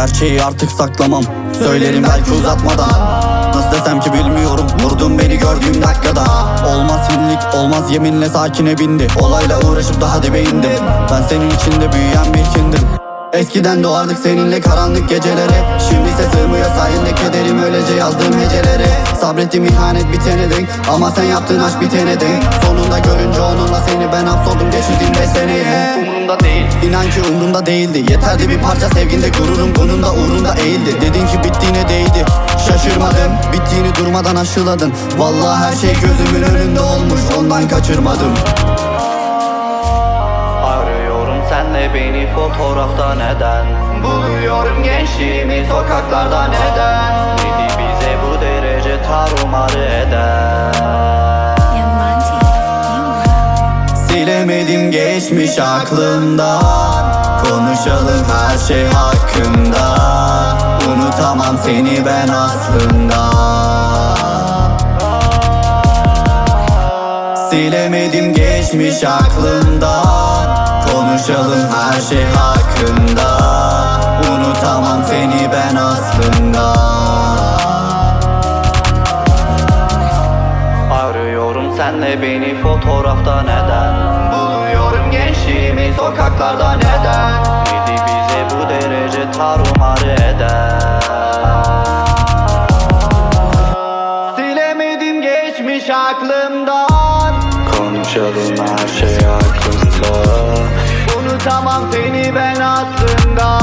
Gerçeği artık saklamam. Söylerim belki uzatmadan Nasıl desem ki bilmiyorum. Vurdun beni gördüğüm dakikada. Olmaz hinlik olmaz yeminle sakine bindi. Olayla uğraşıp daha dibe indim. Ben senin içinde büyüyen bir kindim. Eskiden doğardık seninle karanlık gecelere. Şimdi ise sığmıyor sayende kederim öylece yazdığım hecelere Sabrettim ihanet bitene denk Ama sen yaptığın aşk bitene denk Sonunda görünce Yeterdi bir parça sevginde gururum bunun da uğrunda eğildi. Dedin ki bittiğine değdi Şaşırmadım Bittiğini durmadan aşıladın. Vallahi her şey gözümün önünde olmuş Ondan kaçırmadım. Arıyorum senle beni fotoğrafta neden? Buluyorum gençliğimi sokaklarda neden? Neydi bize bu derece tarumar eden. Silemedim geçmiş aklımdan Konuşalım her şey hakkında. Unutamam seni ben aslında. Silemedim geçmiş aklımdan Konuşalım her şey hakkında. Unutamam seni ben aslında. Arıyorum senle beni fotoğrafta neden sokaklarda neden? Neydi bize bu derece tarumar eden Silemedim geçmiş aklımdan. Konuşalım her şey hakkında Unutamam seni ben aslında